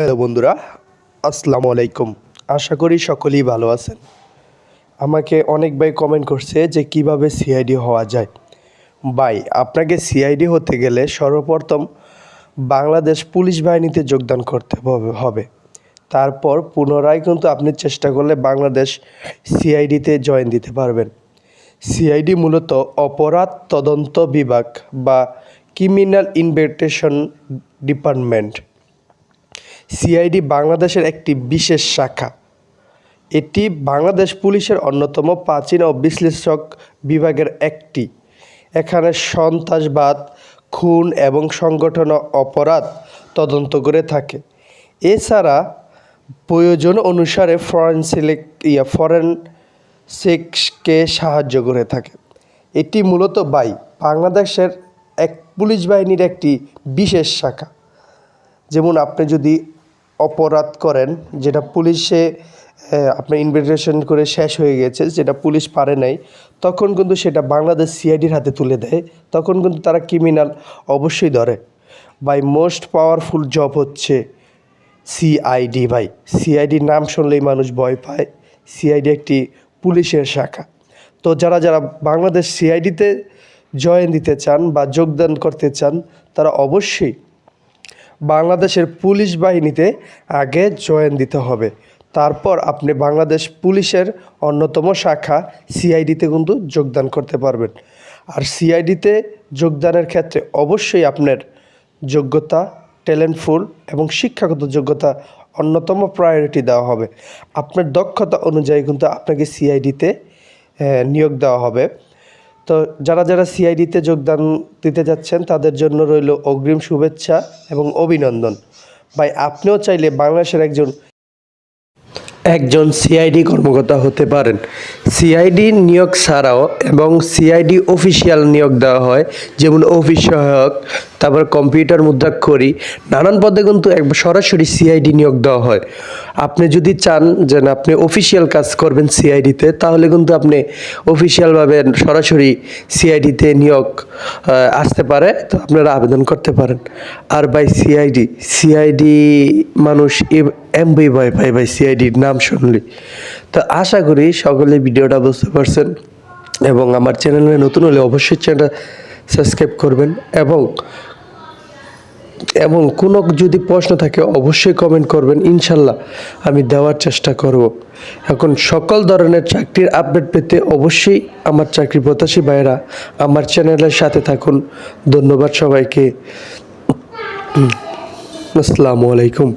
Hello বন্ধুরা, আসসালামু আলাইকুম। আশা করি সকলেই ভালো আছেন। আমাকে অনেক ভাই কমেন্ট করছে যে কীভাবে সিআইডি হওয়া যায়। ভাই, আপনাকে সিআইডি হতে গেলে সর্বপ্রথম বাংলাদেশ পুলিশ বাহিনীতে যোগদান করতে হবে- তারপর পুনরায় কিন্তু আপনি চেষ্টা করলে বাংলাদেশ সিআইডিতে জয়েন দিতে পারবেন। সিআইডি মূলত অপরাধ তদন্ত বিভাগ বা ক্রিমিনাল ইনভেস্টিগেশন ডিপার্টমেন্ট সিআইডি বাংলাদেশের একটি বিশেষ শাখা। এটি বাংলাদেশ পুলিশের অন্যতম প্রাচীন ও বিশ্লেষক বিভাগের একটি। এখানে সন্ত্রাসবাদ, খুন এবং সংগঠন অপরাধ তদন্ত করে থাকে। এছাড়া প্রয়োজন অনুসারে ফরেনসিক, ইয়া ফরেনসিক্সকে সাহায্য করে থাকে। এটি মূলত বাই, বাংলাদেশের এক পুলিশ বাহিনীর একটি বিশেষ শাখা। যেমন আপনি যদি অপরাধ করেন, যেটা পুলিশে আপনার ইনভেস্টিগেশন করে শেষ হয়ে গেছে, যেটা পুলিশ পারে নাই, তখন কিন্তু সেটা বাংলাদেশ সিআইডির হাতে তুলে দেয়, তখন কিন্তু তারা ক্রিমিনাল অবশ্যই ধরে। বাই মোস্ট পাওয়ারফুল জব হচ্ছে সিআইডি ভাই। সিআইডি নাম শুনলেই মানুষ ভয় পায়। সিআইডি একটি পুলিশের শাখা। তো যারা যারা বাংলাদেশ সিআইডিতে জয়েন দিতে চান বা যোগদান করতে চান, তারা অবশ্যই বাংলাদেশের পুলিশ বাহিনীতে আগে জয়েন দিতে হবে। তারপর আপনি বাংলাদেশ পুলিশের অন্যতম শাখা সিআইডিতে কিন্তু যোগদান করতে পারবেন। আর সিআইডিতে যোগদানের ক্ষেত্রে অবশ্যই আপনার যোগ্যতা ট্যালেন্টফুল এবং শিক্ষাগত যোগ্যতা অন্যতম প্রায়োরিটি দেওয়া হবে। আপনার দক্ষতা অনুযায়ী কিন্তু আপনাকে সিআইডিতে নিয়োগ দেওয়া হবে। তো যারা যারা সিআইডিতে যোগদান দিতে যাচ্ছেন, তাদের জন্য রইল অগ্রিম শুভেচ্ছা এবং অভিনন্দন। ভাই, আপনিও চাইলে বাংলাদেশের একজন একজন সিআইডি কর্মকর্তা হতে পারেন। সিআইডি নিয়োগ ছাড়াও এবং সিআইডি অফিসিয়াল নিয়োগ দেওয়া হয়, যেমন অফিস সহায়ক, তারপর কম্পিউটার মুদ্রাক্ষরী, নানান পদে কিন্তু সরাসরি সিআইডি নিয়োগ দেওয়া হয়। আপনি যদি চান যে আপনি অফিসিয়াল কাজ করবেন সিআইডিতে, তাহলে কিন্তু আপনি অফিসিয়ালভাবে সরাসরি সিআইডিতে নিয়োগ আসতে পারে, তো আপনারা আবেদন করতে পারেন। আর বাই সিআইডি সিআইডি মানুষ এমবি ভয় পায় ভাই সিআইডির নাম শুনলে। তো আশা করি সকলে ভিডিওটা বুঝতে পারছেন এবং আমার চ্যানেলে নতুন হলে অবশ্যই চ্যানেলটা সাবস্ক্রাইব করবেন এবং এবং কোনো যদি প্রশ্ন থাকে অবশ্যই কমেন্ট করবেন। ইনশাল্লাহ আমি দেওয়ার চেষ্টা করব। এখন সকল ধরনের চাকরির আপডেট পেতে অবশ্যই আমার চাকরি প্রত্যাশী ভাইয়েরা আমার চ্যানেলের সাথে থাকুন। ধন্যবাদ সবাইকে। আসসালামু আলাইকুম।